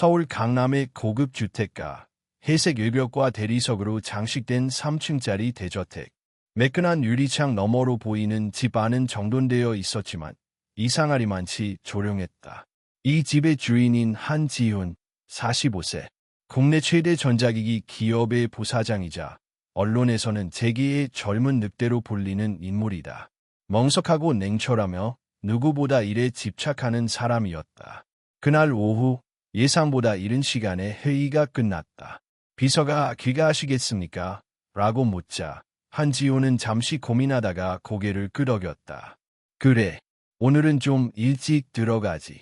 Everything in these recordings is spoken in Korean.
서울 강남의 고급 주택가, 회색 외벽과 대리석으로 장식된 3층짜리 대저택. 매끈한 유리창 너머로 보이는 집 안은 정돈되어 있었지만 이상하리만치 조용했다. 이 집의 주인인 한지훈, 45세. 국내 최대 전자기기 기업의 부사장이자 언론에서는 재기의 젊은 늑대로 불리는 인물이다. 멍석하고 냉철하며 누구보다 일에 집착하는 사람이었다. 그날 오후 예상보다 이른 시간에 회의가 끝났다. 비서가 귀가하시겠습니까? 라고 묻자 한지호는 잠시 고민하다가 고개를 끄덕였다. 그래, 오늘은 좀 일찍 들어가지.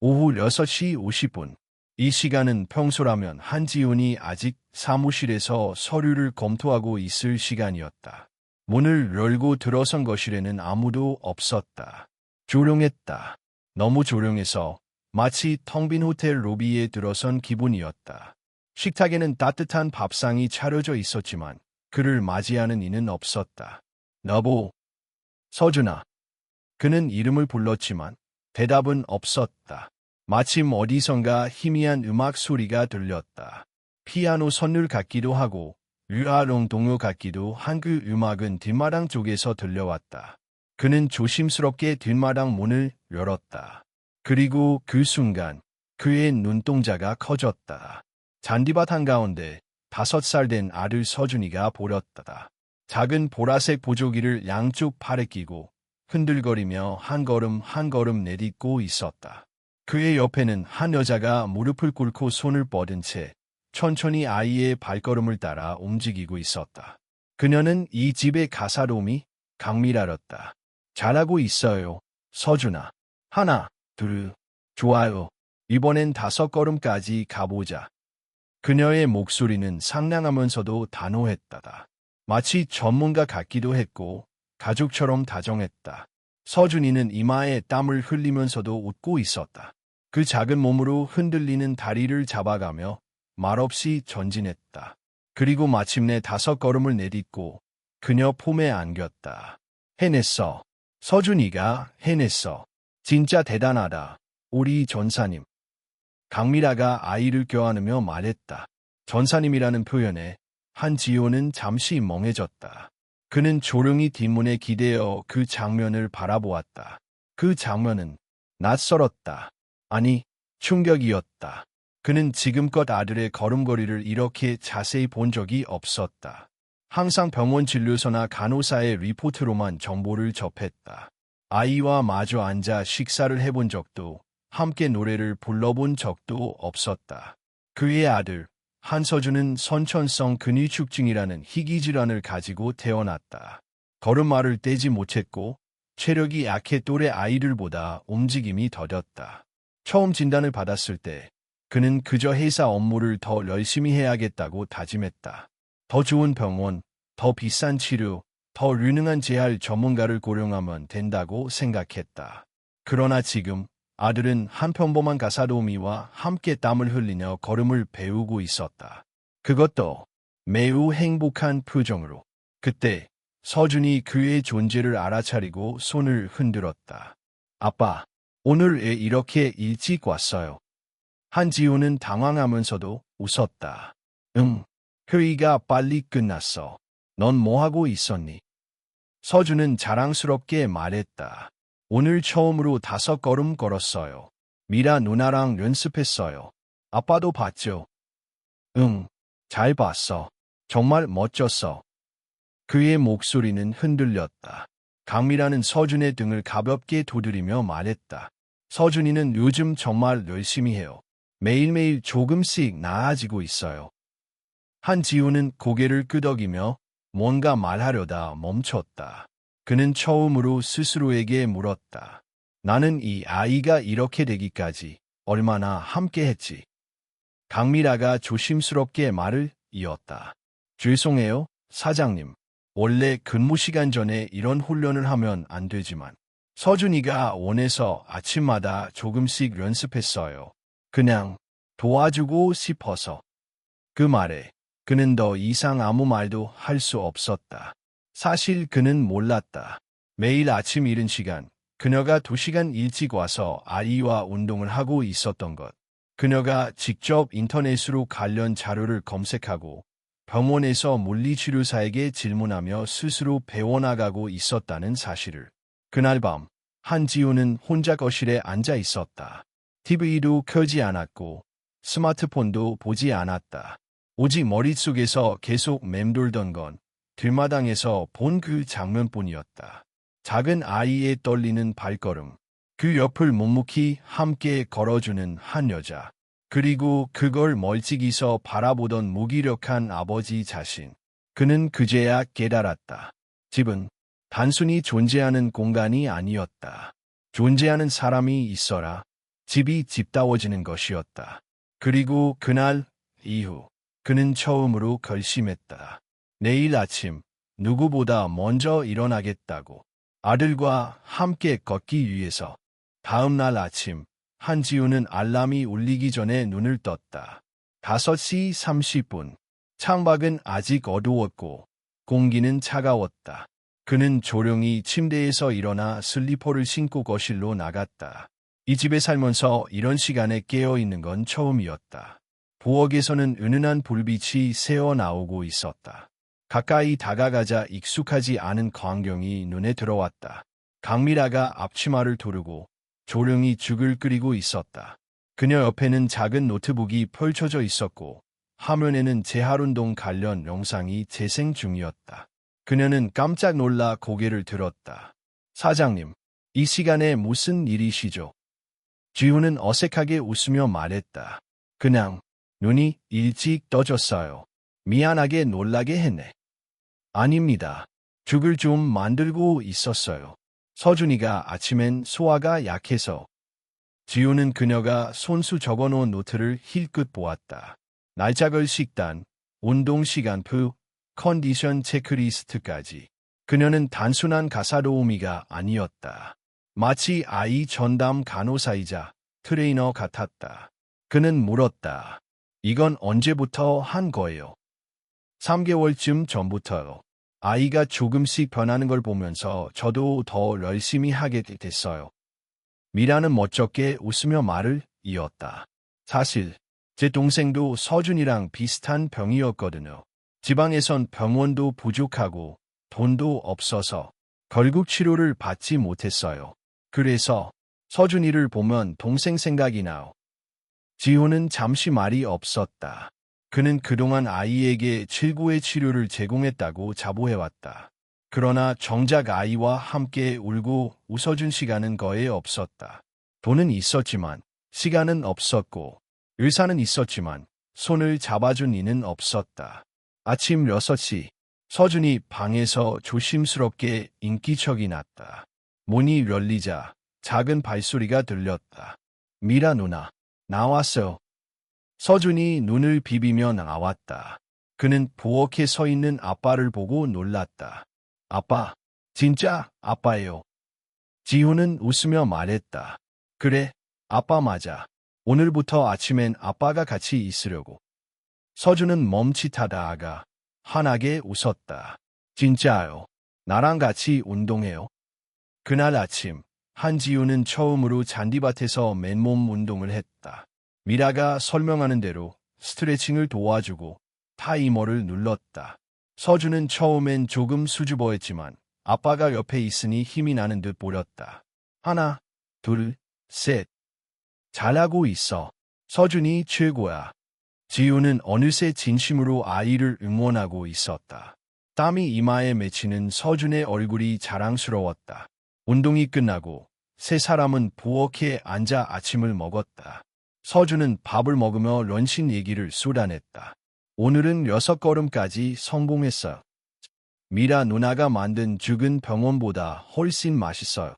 오후 6시 50분. 이 시간은 평소라면 한지훈이 아직 사무실에서 서류를 검토하고 있을 시간이었다. 문을 열고 들어선 거실에는 아무도 없었다. 조용했다. 너무 조용해서 마치 텅 빈 호텔 로비에 들어선 기분이었다. 식탁에는 따뜻한 밥상이 차려져 있었지만 그를 맞이하는 이는 없었다. 너보, 서준아. 그는 이름을 불렀지만 대답은 없었다. 마침 어디선가 희미한 음악 소리가 들렸다. 피아노 선율 같기도 하고 류아롱 동요 같기도 한 그 음악은 뒷마당 쪽에서 들려왔다. 그는 조심스럽게 뒷마당 문을 열었다. 그리고 그 순간 그의 눈동자가 커졌다. 잔디밭 한가운데 다섯 살 된 아들 서준이가 보렸다. 작은 보라색 보조기를 양쪽 팔에 끼고 흔들거리며 한 걸음 한 걸음 내딛고 있었다. 그의 옆에는 한 여자가 무릎을 꿇고 손을 뻗은 채 천천히 아이의 발걸음을 따라 움직이고 있었다. 그녀는 이 집의 가사로미 강미라였다. 잘하고 있어요. 서준아. 하나, 둘, 좋아요. 이번엔 다섯 걸음까지 가보자. 그녀의 목소리는 상냥하면서도 단호했다. 마치 전문가 같기도 했고 가족처럼 다정했다. 서준이는 이마에 땀을 흘리면서도 웃고 있었다. 그 작은 몸으로 흔들리는 다리를 잡아가며 말없이 전진했다. 그리고 마침내 다섯 걸음을 내딛고 그녀 폼에 안겼다. 해냈어. 서준이가 해냈어. 진짜 대단하다. 우리 전사님. 강미라가 아이를 껴안으며 말했다. 전사님이라는 표현에 한지호는 잠시 멍해졌다. 그는 조용히 뒷문에 기대어 그 장면을 바라보았다. 그 장면은 낯설었다. 아니, 충격이었다. 그는 지금껏 아들의 걸음걸이를 이렇게 자세히 본 적이 없었다. 항상 병원 진료소나 간호사의 리포트로만 정보를 접했다. 아이와 마주 앉아 식사를 해본 적도 함께 노래를 불러본 적도 없었다. 그의 아들 한서준은 선천성 근위축증이라는 희귀 질환을 가지고 태어났다. 걸음마를 떼지 못했고 체력이 약해 또래 아이들보다 움직임이 더뎠다. 처음 진단을 받았을 때 그는 그저 회사 업무를 더 열심히 해야겠다고 다짐했다. 더 좋은 병원, 더 비싼 치료, 더 유능한 재활 전문가를 고용하면 된다고 생각했다. 그러나 지금 아들은 한 평범한 가사도우미와 함께 땀을 흘리며 걸음을 배우고 있었다. 그것도 매우 행복한 표정으로. 그때 서준이 그의 존재를 알아차리고 손을 흔들었다. 아빠, 오늘 왜 이렇게 일찍 왔어요? 한지호는 당황하면서도 웃었다. 응, 회의가 빨리 끝났어. 넌 뭐하고 있었니? 서준은 자랑스럽게 말했다. 오늘 처음으로 다섯 걸음 걸었어요. 미라 누나랑 연습했어요. 아빠도 봤죠? 응, 잘 봤어. 정말 멋졌어. 그의 목소리는 흔들렸다. 강미라는 서준의 등을 가볍게 두드리며 말했다. 서준이는 요즘 정말 열심히 해요. 매일매일 조금씩 나아지고 있어요. 한지우는 고개를 끄덕이며 뭔가 말하려다 멈췄다. 그는 처음으로 스스로에게 물었다. 나는 이 아이가 이렇게 되기까지 얼마나 함께 했지. 강미라가 조심스럽게 말을 이었다. 죄송해요, 사장님. 원래 근무 시간 전에 이런 훈련을 하면 안 되지만 서준이가 원해서 아침마다 조금씩 연습했어요. 그냥 도와주고 싶어서. 그 말에 그는 더 이상 아무 말도 할 수 없었다. 사실 그는 몰랐다. 매일 아침 이른 시간 그녀가 두 시간 일찍 와서 아이와 운동을 하고 있었던 것. 그녀가 직접 인터넷으로 관련 자료를 검색하고 병원에서 물리치료사에게 질문하며 스스로 배워나가고 있었다는 사실을. 그날 밤 한지우는 혼자 거실에 앉아 있었다. TV도 켜지 않았고 스마트폰도 보지 않았다. 오직 머릿속에서 계속 맴돌던 건 들마당에서 본 그 장면뿐이었다. 작은 아이의 떨리는 발걸음, 그 옆을 묵묵히 함께 걸어주는 한 여자, 그리고 그걸 멀찍이서 바라보던 무기력한 아버지 자신. 그는 그제야 깨달았다. 집은 단순히 존재하는 공간이 아니었다. 존재하는 사람이 있어라 집이 집다워지는 것이었다. 그리고 그날 이후 그는 처음으로 결심했다. 내일 아침 누구보다 먼저 일어나겠다고 아들과 함께 걷기 위해서 다음 날 아침 한지우는 알람이 울리기 전에 눈을 떴다. 5시 30분. 창밖은 아직 어두웠고 공기는 차가웠다. 그는 조용히 침대에서 일어나 슬리퍼를 신고 거실로 나갔다. 이 집에 살면서 이런 시간에 깨어있는 건 처음이었다. 부엌에서는 은은한 불빛이 새어 나오고 있었다. 가까이 다가가자 익숙하지 않은 광경이 눈에 들어왔다. 강미라가 앞치마를 두르고 조용히 죽을 끓이고 있었다. 그녀 옆에는 작은 노트북이 펼쳐져 있었고 화면에는 재활운동 관련 영상이 재생 중이었다. 그녀는 깜짝 놀라 고개를 들었다. 사장님, 이 시간에 무슨 일이시죠? 지우는 어색하게 웃으며 말했다. 그냥 눈이 일찍 떠졌어요. 미안하게 놀라게 했네. 아닙니다. 죽을 좀 만들고 있었어요. 서준이가 아침엔 소화가 약해서 지우는 그녀가 손수 적어놓은 노트를 힐끗 보았다. 날짜별 식단, 운동 시간표, 컨디션 체크리스트까지. 그녀는 단순한 가사 도우미가 아니었다. 마치 아이 전담 간호사이자 트레이너 같았다. 그는 물었다. 이건 언제부터 한 거예요? 3개월쯤 전부터요. 아이가 조금씩 변하는 걸 보면서 저도 더 열심히 하게 됐어요. 미라는 멋쩍게 웃으며 말을 이었다. 사실 제 동생도 서준이랑 비슷한 병이었거든요. 지방에선 병원도 부족하고 돈도 없어서 결국 치료를 받지 못했어요. 그래서 서준이를 보면 동생 생각이 나요. 지호는 잠시 말이 없었다. 그는 그동안 아이에게 최고의 치료를 제공했다고 자부해왔다. 그러나 정작 아이와 함께 울고 웃어준 시간은 거의 없었다. 돈은 있었지만 시간은 없었고 의사는 있었지만 손을 잡아준 이는 없었다. 아침 6시 서준이 방에서 조심스럽게 인기척이 났다. 문이 열리자 작은 발소리가 들렸다. 미라 누나, 나왔어. 서준이 눈을 비비며 나왔다. 그는 부엌에 서 있는 아빠를 보고 놀랐다. 아빠, 진짜 아빠예요. 지훈은 웃으며 말했다. 그래, 아빠 맞아. 오늘부터 아침엔 아빠가 같이 있으려고. 서준은 멈칫하다가 환하게 웃었다. 진짜요. 나랑 같이 운동해요. 그날 아침, 한지우는 처음으로 잔디밭에서 맨몸 운동을 했다. 미라가 설명하는 대로 스트레칭을 도와주고 타이머를 눌렀다. 서주는 처음엔 조금 수줍어했지만 아빠가 옆에 있으니 힘이 나는 듯 보였다. 하나, 둘, 셋. 잘하고 있어. 서준이 최고야. 지우는 어느새 진심으로 아이를 응원하고 있었다. 땀이 이마에 맺히는 서준의 얼굴이 자랑스러웠다. 운동이 끝나고 세 사람은 부엌에 앉아 아침을 먹었다. 서준은 밥을 먹으며 런신 얘기를 쏟아냈다. 오늘은 여섯 걸음까지 성공했어요. 미라 누나가 만든 죽은 병원보다 훨씬 맛있어요.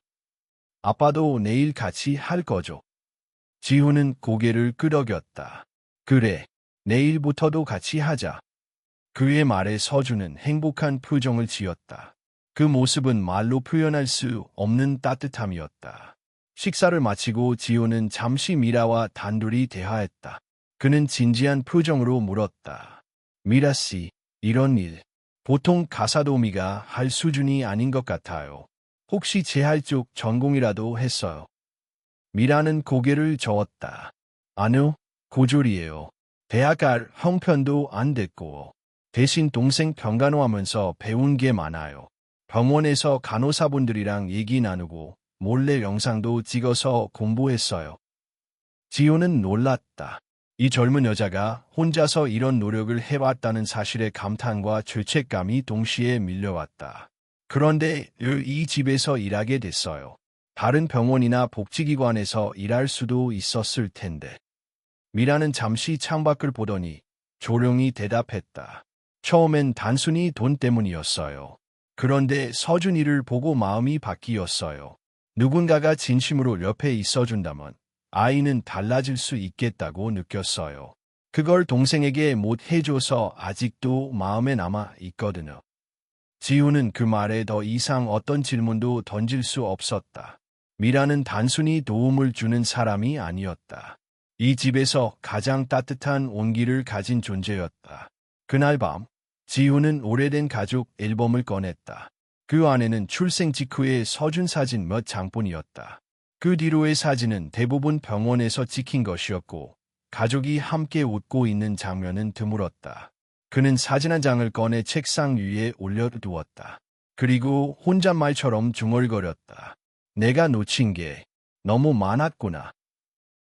아빠도 내일 같이 할 거죠. 지훈은 고개를 끄덕였다. 그래, 내일부터도 같이 하자. 그의 말에 서준은 행복한 표정을 지었다. 그 모습은 말로 표현할 수 없는 따뜻함이었다. 식사를 마치고 지호는 잠시 미라와 단둘이 대화했다. 그는 진지한 표정으로 물었다. 미라 씨, 이런 일, 보통 가사도미가 할 수준이 아닌 것 같아요. 혹시 재할 쪽 전공이라도 했어요. 미라는 고개를 저었다. 아니요, 고졸이에요. 대학 갈 형편도 안 됐고 대신 동생 병간호하면서 배운 게 많아요. 병원에서 간호사분들이랑 얘기 나누고 몰래 영상도 찍어서 공부했어요. 지호는 놀랐다. 이 젊은 여자가 혼자서 이런 노력을 해왔다는 사실에 감탄과 죄책감이 동시에 밀려왔다. 그런데 이 집에서 일하게 됐어요. 다른 병원이나 복지기관에서 일할 수도 있었을 텐데. 미라는 잠시 창밖을 보더니 조용히 대답했다. 처음엔 단순히 돈 때문이었어요. 그런데 서준이를 보고 마음이 바뀌었어요. 누군가가 진심으로 옆에 있어준다면 아이는 달라질 수 있겠다고 느꼈어요. 그걸 동생에게 못 해줘서 아직도 마음에 남아 있거든요. 지우는 그 말에 더 이상 어떤 질문도 던질 수 없었다. 미라는 단순히 도움을 주는 사람이 아니었다. 이 집에서 가장 따뜻한 온기를 가진 존재였다. 그날 밤, 지우는 오래된 가족 앨범을 꺼냈다. 그 안에는 출생 직후의 서준 사진 몇 장뿐이었다. 그 뒤로의 사진은 대부분 병원에서 찍힌 것이었고, 가족이 함께 웃고 있는 장면은 드물었다. 그는 사진 한 장을 꺼내 책상 위에 올려두었다. 그리고 혼잣말처럼 중얼거렸다. 내가 놓친 게 너무 많았구나.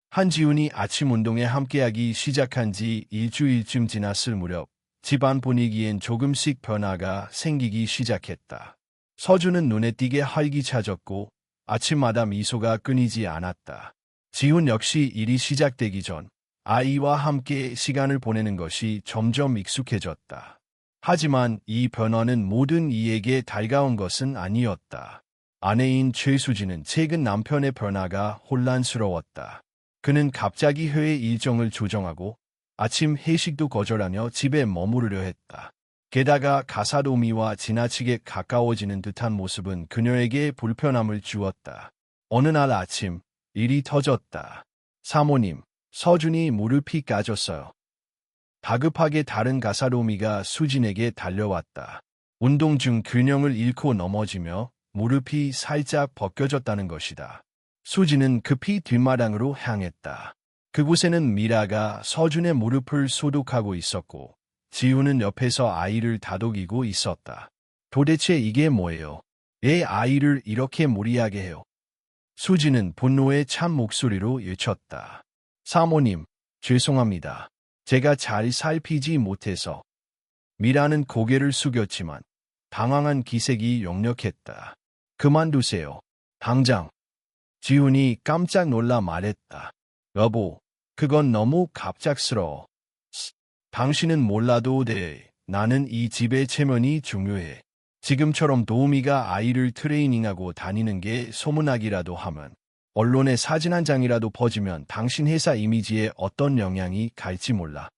한지훈이 아침 운동에 함께하기 시작한 지 일주일쯤 지났을 무렵 집안 분위기엔 조금씩 변화가 생기기 시작했다. 서준은 눈에 띄게 활기차졌고 아침마다 미소가 끊이지 않았다. 지훈 역시 일이 시작되기 전 아이와 함께 시간을 보내는 것이 점점 익숙해졌다. 하지만 이 변화는 모든 이에게 달가운 것은 아니었다. 아내인 최수진은 최근 남편의 변화가 혼란스러웠다. 그는 갑자기 회의 일정을 조정하고 아침 회식도 거절하며 집에 머무르려 했다. 게다가 가사도미와 지나치게 가까워지는 듯한 모습은 그녀에게 불편함을 주었다. 어느 날 아침 일이 터졌다. 사모님, 서준이 무릎이 까졌어요. 다급하게 다른 가사로미가 수진에게 달려왔다. 운동 중 균형을 잃고 넘어지며 무릎이 살짝 벗겨졌다는 것이다. 수진은 급히 뒷마당으로 향했다. 그곳에는 미라가 서준의 무릎을 소독하고 있었고 지우는 옆에서 아이를 다독이고 있었다. 도대체 이게 뭐예요? 애 아이를 이렇게 무리하게 해요. 수진은 분노에 찬 목소리로 외쳤다. 사모님, 죄송합니다. 제가 잘 살피지 못해서. 미라는 고개를 숙였지만 당황한 기색이 역력했다. 그만두세요. 당장. 지훈이 깜짝 놀라 말했다. 여보, 그건 너무 갑작스러워. 당신은 몰라도 돼. 나는 이 집의 체면이 중요해. 지금처럼 도우미가 아이를 트레이닝하고 다니는 게 소문나기라도 하면 언론에 사진 한 장이라도 퍼지면 당신 회사 이미지에 어떤 영향이 갈지 몰라.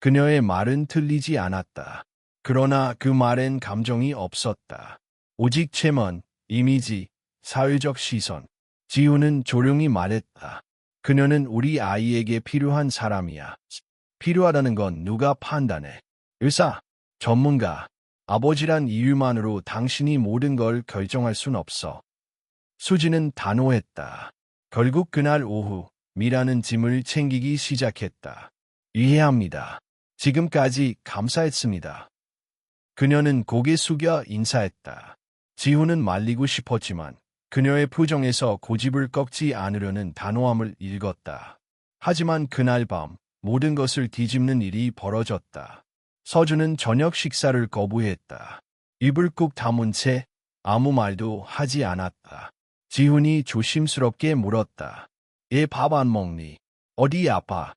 그녀의 말은 틀리지 않았다. 그러나 그 말엔 감정이 없었다. 오직 체면, 이미지, 사회적 시선. 지우는 조용히 말했다. 그녀는 우리 아이에게 필요한 사람이야. 필요하다는 건 누가 판단해. 의사, 전문가, 아버지란 이유만으로 당신이 모든 걸 결정할 순 없어. 수지는 단호했다. 결국 그날 오후 미라는 짐을 챙기기 시작했다. 이해합니다. 지금까지 감사했습니다. 그녀는 고개 숙여 인사했다. 지훈은 말리고 싶었지만 그녀의 표정에서 고집을 꺾지 않으려는 단호함을 읽었다. 하지만 그날 밤 모든 것을 뒤집는 일이 벌어졌다. 서준은 저녁 식사를 거부했다. 입을 꾹 다문 채 아무 말도 하지 않았다. 지훈이 조심스럽게 물었다. 얘 밥 안 먹니? 어디 아파?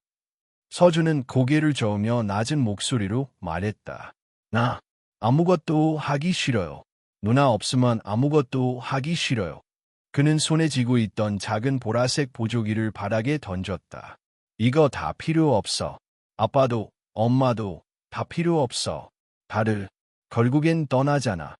서준은 고개를 저으며 낮은 목소리로 말했다. 나 아무것도 하기 싫어요. 누나 없으면 아무것도 하기 싫어요. 그는 손에 쥐고 있던 작은 보라색 보조기를 바닥에 던졌다. 이거 다 필요 없어. 아빠도, 엄마도 다 필요 없어. 다들 결국엔 떠나잖아.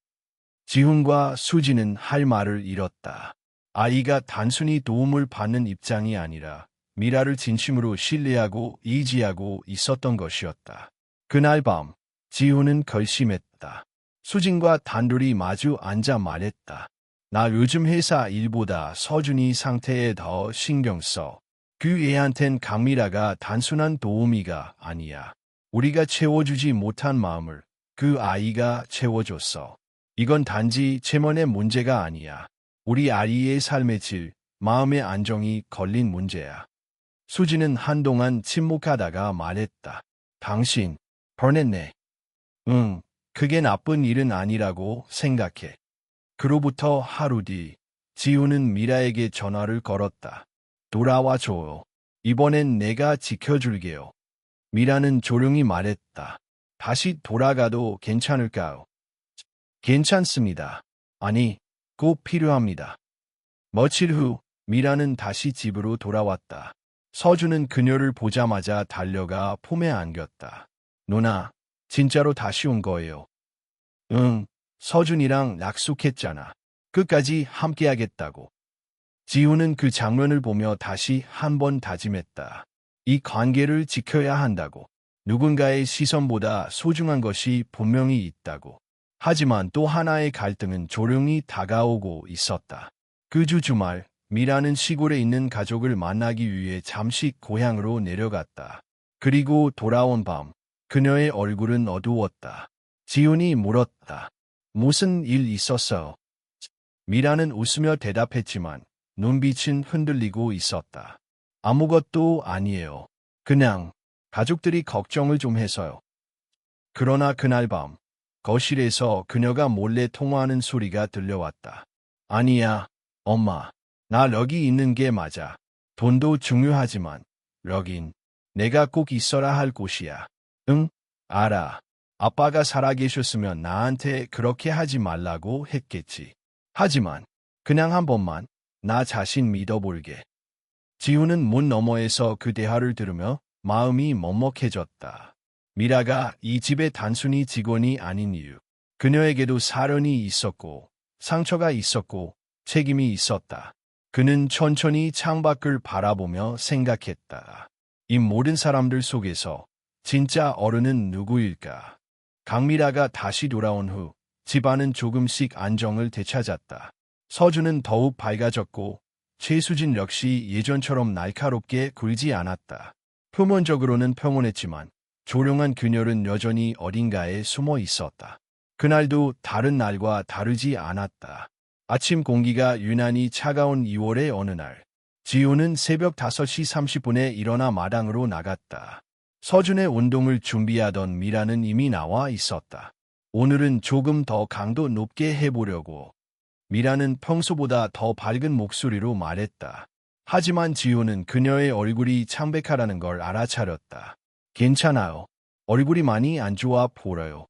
지훈과 수지는 할 말을 잃었다. 아이가 단순히 도움을 받는 입장이 아니라 미라를 진심으로 신뢰하고 이지하고 있었던 것이었다. 그날 밤 지훈은 결심했다. 수진과 단둘이 마주 앉아 말했다. 나 요즘 회사 일보다 서준이 상태에 더 신경 써. 그 애한텐 강미라가 단순한 도우미가 아니야. 우리가 채워주지 못한 마음을 그 아이가 채워줬어. 이건 단지 체면의 문제가 아니야. 우리 아이의 삶의 질, 마음의 안정이 걸린 문제야. 수지는 한동안 침묵하다가 말했다. 당신, 변했네. 응, 그게 나쁜 일은 아니라고 생각해. 그로부터 하루 뒤, 지우는 미라에게 전화를 걸었다. 돌아와 줘요. 이번엔 내가 지켜줄게요. 미라는 조용히 말했다. 다시 돌아가도 괜찮을까요? 괜찮습니다. 아니, 꼭 필요합니다. 며칠 후 미라는 다시 집으로 돌아왔다. 서주는 그녀를 보자마자 달려가 품에 안겼다. 누나, 진짜로 다시 온 거예요. 응, 서준이랑 약속했잖아. 끝까지 함께하겠다고. 지우는 그 장면을 보며 다시 한 번 다짐했다. 이 관계를 지켜야 한다고. 누군가의 시선보다 소중한 것이 분명히 있다고. 하지만 또 하나의 갈등은 조용히 다가오고 있었다. 그 주 주말, 미라는 시골에 있는 가족을 만나기 위해 잠시 고향으로 내려갔다. 그리고 돌아온 밤, 그녀의 얼굴은 어두웠다. 지훈이 물었다. 무슨 일 있었어? 미라는 웃으며 대답했지만 눈빛은 흔들리고 있었다. 아무것도 아니에요. 그냥 가족들이 걱정을 좀 해서요. 그러나 그날 밤 거실에서 그녀가 몰래 통화하는 소리가 들려왔다. 아니야, 엄마. 나 여기 있는 게 맞아. 돈도 중요하지만 여긴 내가 꼭 있어야 할 곳이야. 응? 알아. 아빠가 살아계셨으면 나한테 그렇게 하지 말라고 했겠지. 하지만 그냥 한 번만 나 자신 믿어볼게. 지우는 문 너머에서 그 대화를 들으며 마음이 먹먹해졌다. 미라가 이 집의 단순히 직원이 아닌 이유. 그녀에게도 사연이 있었고 상처가 있었고 책임이 있었다. 그는 천천히 창밖을 바라보며 생각했다. 이 모든 사람들 속에서 진짜 어른은 누구일까? 강미라가 다시 돌아온 후 집안은 조금씩 안정을 되찾았다. 서주는 더욱 밝아졌고 최수진 역시 예전처럼 날카롭게 굴지 않았다. 표면적으로는 평온했지만 조용한 그녀는 여전히 어딘가에 숨어 있었다. 그날도 다른 날과 다르지 않았다. 아침 공기가 유난히 차가운 2월의 어느 날, 지우는 새벽 5시 30분에 일어나 마당으로 나갔다. 서준의 운동을 준비하던 미라는 이미 나와 있었다. 오늘은 조금 더 강도 높게 해보려고. 미라는 평소보다 더 밝은 목소리로 말했다. 하지만 지우는 그녀의 얼굴이 창백하다는 걸 알아차렸다. 괜찮아요. 얼굴이 많이 안 좋아 보여요.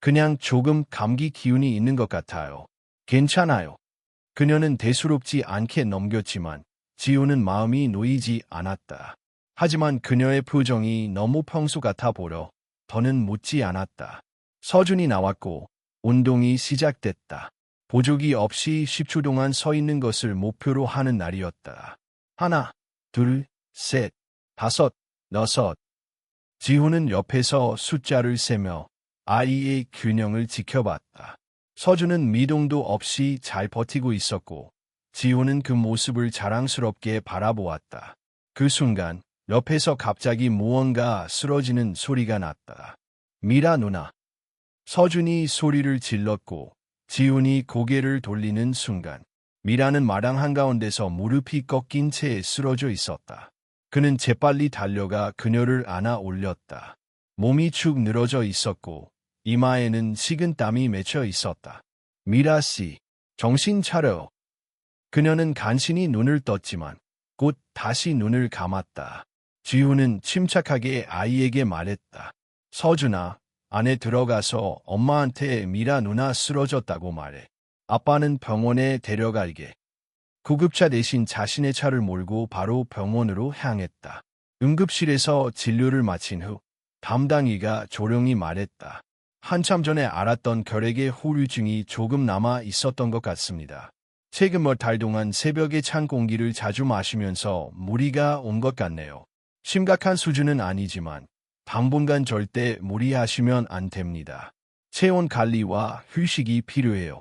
그냥 조금 감기 기운이 있는 것 같아요. 괜찮아요. 그녀는 대수롭지 않게 넘겼지만 지우는 마음이 놓이지 않았다. 하지만 그녀의 표정이 너무 평소 같아 보여 더는 묻지 않았다. 서준이 나왔고 운동이 시작됐다. 보조기 없이 10초 동안 서 있는 것을 목표로 하는 날이었다. 하나, 둘, 셋, 다섯, 여섯, 지훈은 옆에서 숫자를 세며 아이의 균형을 지켜봤다. 서준은 미동도 없이 잘 버티고 있었고 지훈은 그 모습을 자랑스럽게 바라보았다. 그 순간 옆에서 갑자기 무언가 쓰러지는 소리가 났다. 미라 누나. 서준이 소리를 질렀고 지훈이 고개를 돌리는 순간 미라는 마당 한가운데서 무릎이 꺾인 채 쓰러져 있었다. 그는 재빨리 달려가 그녀를 안아 올렸다. 몸이 축 늘어져 있었고 이마에는 식은 땀이 맺혀 있었다. 미라 씨, 정신 차려. 그녀는 간신히 눈을 떴지만 곧 다시 눈을 감았다. 지우는 침착하게 아이에게 말했다. 서준아, 안에 들어가서 엄마한테 미라 누나 쓰러졌다고 말해. 아빠는 병원에 데려갈게. 구급차 대신 자신의 차를 몰고 바로 병원으로 향했다. 응급실에서 진료를 마친 후 담당이가 조용히 말했다. 한참 전에 알았던 결핵의 후유증이 조금 남아 있었던 것 같습니다. 최근 몇 달 동안 새벽에 찬 공기를 자주 마시면서 무리가 온 것 같네요. 심각한 수준은 아니지만 당분간 절대 무리하시면 안 됩니다. 체온 관리와 휴식이 필요해요.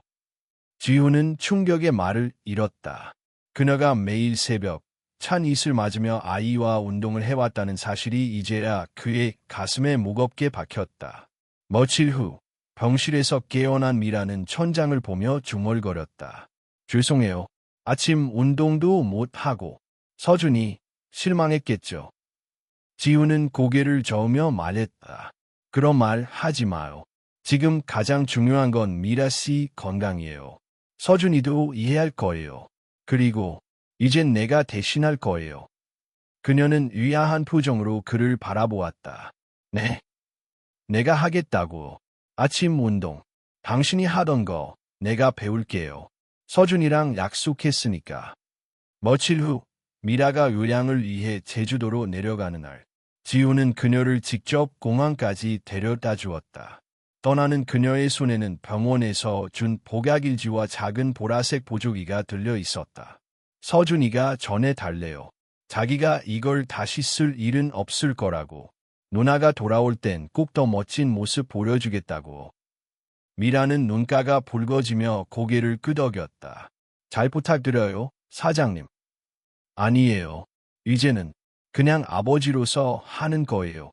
지우는 충격의 말을 잃었다. 그녀가 매일 새벽 찬 이슬 맞으며 아이와 운동을 해왔다는 사실이 이제야 그의 가슴에 무겁게 박혔다. 며칠 후 병실에서 깨어난 미라는 천장을 보며 중얼거렸다. 죄송해요. 아침 운동도 못하고 서준이 실망했겠죠. 지우는 고개를 저으며 말했다. 그런 말 하지 마요. 지금 가장 중요한 건 미라 씨 건강이에요. 서준이도 이해할 거예요. 그리고 이젠 내가 대신할 거예요. 그녀는 의아한 표정으로 그를 바라보았다. 네. 내가 하겠다고. 아침 운동. 당신이 하던 거 내가 배울게요. 서준이랑 약속했으니까. 며칠 후 미라가 요양을 위해 제주도로 내려가는 날, 지우는 그녀를 직접 공항까지 데려다 주었다. 떠나는 그녀의 손에는 병원에서 준 복약일지와 작은 보라색 보조기가 들려 있었다. 서준이가 전해 달래요. 자기가 이걸 다시 쓸 일은 없을 거라고. 누나가 돌아올 땐 꼭 더 멋진 모습 보여주겠다고. 미라는 눈가가 붉어지며 고개를 끄덕였다. 잘 부탁드려요, 사장님. 아니에요. 이제는 그냥 아버지로서 하는 거예요.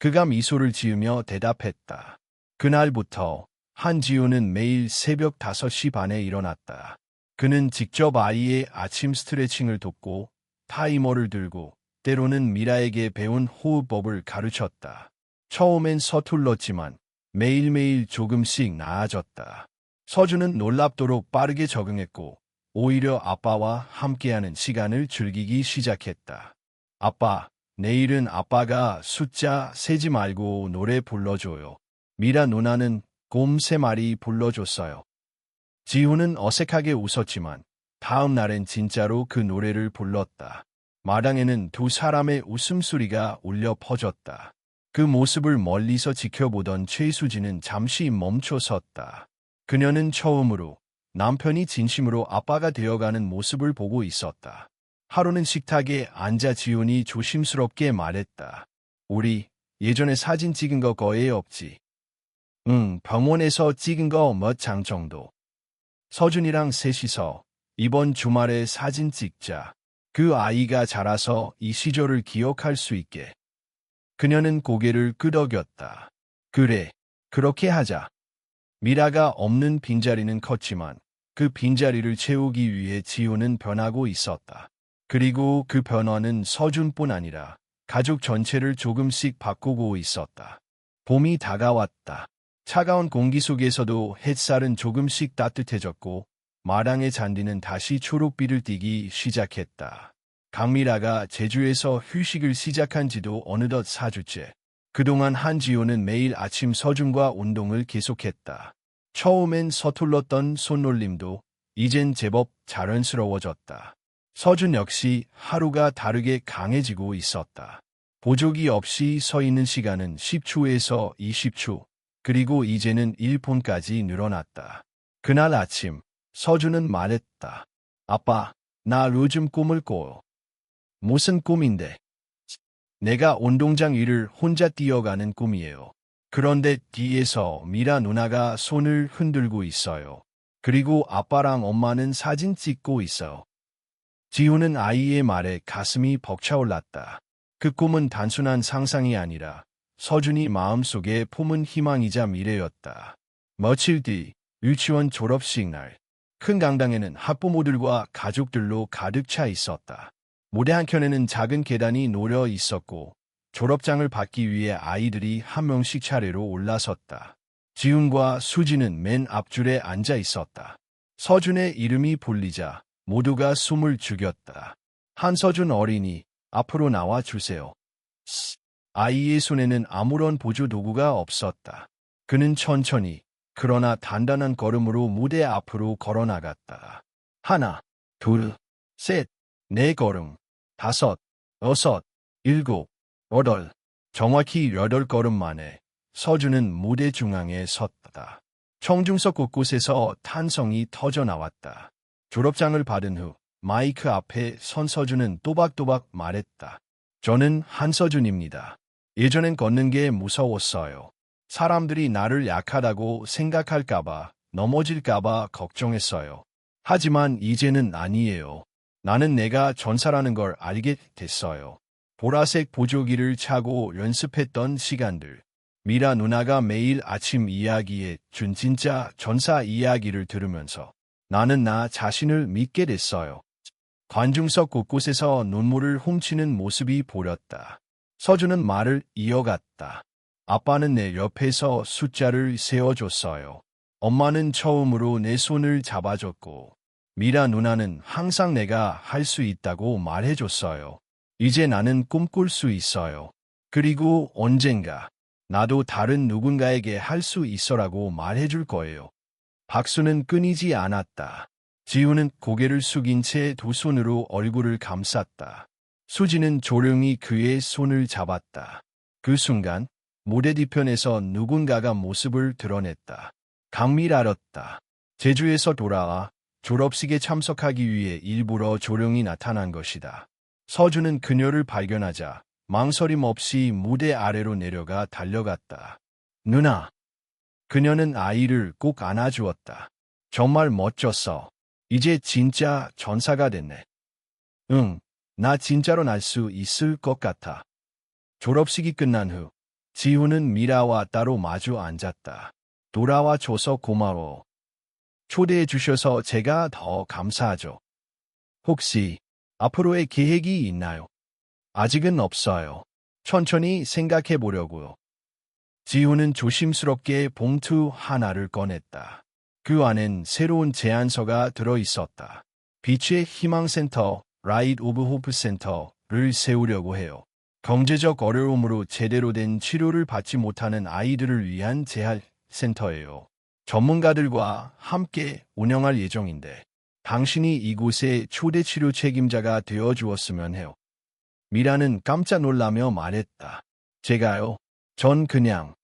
그가 미소를 지으며 대답했다. 그날부터 한지우는 매일 새벽 5시 반에 일어났다. 그는 직접 아이의 아침 스트레칭을 돕고 타이머를 들고 때로는 미라에게 배운 호흡법을 가르쳤다. 처음엔 서툴렀지만 매일매일 조금씩 나아졌다. 서준은 놀랍도록 빠르게 적응했고 오히려 아빠와 함께하는 시간을 즐기기 시작했다. 아빠, 내일은 아빠가 숫자 세지 말고 노래 불러줘요. 미라 누나는 곰 세 마리 불러줬어요. 지훈은 어색하게 웃었지만 다음 날엔 진짜로 그 노래를 불렀다. 마당에는 두 사람의 웃음소리가 울려 퍼졌다. 그 모습을 멀리서 지켜보던 최수진은 잠시 멈춰 섰다. 그녀는 처음으로 남편이 진심으로 아빠가 되어가는 모습을 보고 있었다. 하루는 식탁에 앉아 지훈이 조심스럽게 말했다. 우리 예전에 사진 찍은 거 거의 없지. 응, 병원에서 찍은 거 몇 장 정도. 서준이랑 셋이서 이번 주말에 사진 찍자. 그 아이가 자라서 이 시절을 기억할 수 있게. 그녀는 고개를 끄덕였다. 그래, 그렇게 하자. 미라가 없는 빈자리는 컸지만 그 빈자리를 채우기 위해 지우는 변하고 있었다. 그리고 그 변화는 서준뿐 아니라 가족 전체를 조금씩 바꾸고 있었다. 봄이 다가왔다. 차가운 공기 속에서도 햇살은 조금씩 따뜻해졌고 마당의 잔디는 다시 초록빛을 띠기 시작했다. 강미라가 제주에서 휴식을 시작한 지도 어느덧 4주째. 그동안 한지호는 매일 아침 서준과 운동을 계속했다. 처음엔 서툴렀던 손놀림도 이젠 제법 자연스러워졌다. 서준 역시 하루가 다르게 강해지고 있었다. 보조기 없이 서 있는 시간은 10초에서 20초, 그리고 이제는 1분까지 늘어났다. 그날 아침 서준은 말했다. 아빠, 나 요즘 꿈을 꿔요. 무슨 꿈인데? 내가 운동장 위를 혼자 뛰어가는 꿈이에요. 그런데 뒤에서 미라 누나가 손을 흔들고 있어요. 그리고 아빠랑 엄마는 사진 찍고 있어요. 지우는 아이의 말에 가슴이 벅차올랐다. 그 꿈은 단순한 상상이 아니라 서준이 마음속에 품은 희망이자 미래였다. 며칠 뒤 유치원 졸업식 날, 큰 강당에는 학부모들과 가족들로 가득 차 있었다. 무대 한켠에는 작은 계단이 놓여 있었고 졸업장을 받기 위해 아이들이 한 명씩 차례로 올라섰다. 지훈과 수지는 맨 앞줄에 앉아 있었다. 서준의 이름이 불리자 모두가 숨을 죽였다. 한서준 어린이, 앞으로 나와 주세요. 아이의 손에는 아무런 보조 도구가 없었다. 그는 천천히, 그러나 단단한 걸음으로 무대 앞으로 걸어 나갔다. 하나, 둘, 셋, 네 걸음. 다섯, 여섯, 일곱, 여덟, 정확히 여덟 걸음 만에 서준은 무대 중앙에 섰다. 청중석 곳곳에서 탄성이 터져 나왔다. 졸업장을 받은 후 마이크 앞에 선 서준은 또박또박 말했다. 저는 한서준입니다. 예전엔 걷는 게 무서웠어요. 사람들이 나를 약하다고 생각할까봐, 넘어질까봐 걱정했어요. 하지만 이제는 아니에요. 나는 내가 전사라는 걸 알게 됐어요. 보라색 보조기를 차고 연습했던 시간들. 미라 누나가 매일 아침 이야기에 준 진짜 전사 이야기를 들으면서 나는 나 자신을 믿게 됐어요. 관중석 곳곳에서 눈물을 훔치는 모습이 보였다. 서준은 말을 이어갔다. 아빠는 내 옆에서 숫자를 세워줬어요. 엄마는 처음으로 내 손을 잡아줬고, 미라 누나는 항상 내가 할 수 있다고 말해줬어요. 이제 나는 꿈꿀 수 있어요. 그리고 언젠가 나도 다른 누군가에게 할 수 있어라고 말해줄 거예요. 박수는 끊이지 않았다. 지우는 고개를 숙인 채 두 손으로 얼굴을 감쌌다. 수지는 조용히 그의 손을 잡았다. 그 순간 무대 뒤편에서 누군가가 모습을 드러냈다. 강밀 알았다. 제주에서 돌아와 졸업식에 참석하기 위해 일부러 조용히 나타난 것이다. 서주는 그녀를 발견하자 망설임 없이 무대 아래로 내려가 달려갔다. 누나. 그녀는 아이를 꼭 안아주었다. 정말 멋졌어. 이제 진짜 전사가 됐네. 응, 나 진짜로 날 수 있을 것 같아. 졸업식이 끝난 후 지훈은 미라와 따로 마주 앉았다. 돌아와 줘서 고마워. 초대해 주셔서 제가 더 감사하죠. 혹시 앞으로의 계획이 있나요? 아직은 없어요. 천천히 생각해 보려고요. 지훈은 조심스럽게 봉투 하나를 꺼냈다. 그 안엔 새로운 제안서가 들어 있었다. 비치의 희망센터, 라이트 오브 호프 센터를 세우려고 해요. 경제적 어려움으로 제대로 된 치료를 받지 못하는 아이들을 위한 재활 센터예요. 전문가들과 함께 운영할 예정인데 당신이 이곳의 초대 치료 책임자가 되어 주었으면 해요. 미라는 깜짝 놀라며 말했다. 제가요? 전 그냥,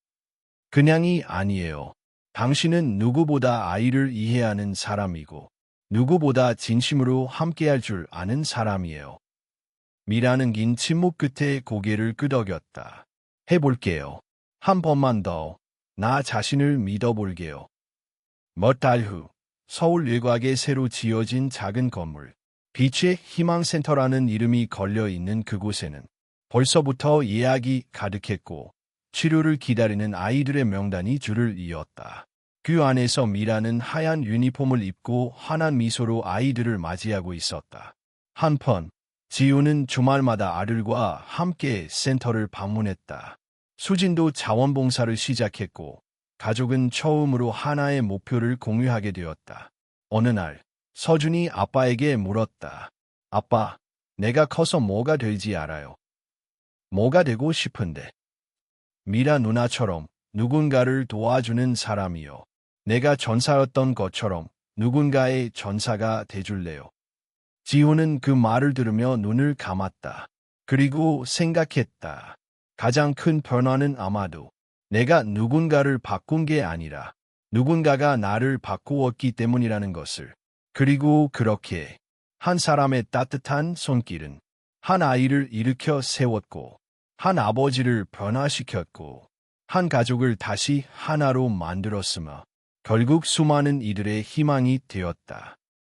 그냥이 아니에요. 당신은 누구보다 아이를 이해하는 사람이고, 누구보다 진심으로 함께할 줄 아는 사람이에요. 미라는 긴 침묵 끝에 고개를 끄덕였다. 해볼게요. 한 번만 더, 나 자신을 믿어볼게요. 몇달 후, 서울 일곽에 새로 지어진 작은 건물, 빛의 희망센터라는 이름이 걸려 있는 그곳에는 벌써부터 예약이 가득했고 치료를 기다리는 아이들의 명단이 줄을 이었다. 그 안에서 미라는 하얀 유니폼을 입고 환한 미소로 아이들을 맞이하고 있었다. 한편 지우는 주말마다 아들과 함께 센터를 방문했다. 수진도 자원봉사를 시작했고 가족은 처음으로 하나의 목표를 공유하게 되었다. 어느 날 서준이 아빠에게 물었다. 아빠, 내가 커서 뭐가 될지 알아요. 뭐가 되고 싶은데. 미라 누나처럼 누군가를 도와주는 사람이요. 내가 전사였던 것처럼 누군가의 전사가 돼줄래요. 지호는 그 말을 들으며 눈을 감았다. 그리고 생각했다. 가장 큰 변화는 아마도 내가 누군가를 바꾼 게 아니라 누군가가 나를 바꾸었기 때문이라는 것을 그리고 그렇게 한 사람의 따뜻한 손길은 한 아이를 일으켜 세웠고 한 아버지를 변화시켰고 한 가족을 다시 하나로 만들었으며 결국 수많은 이들의 희망이 되었다.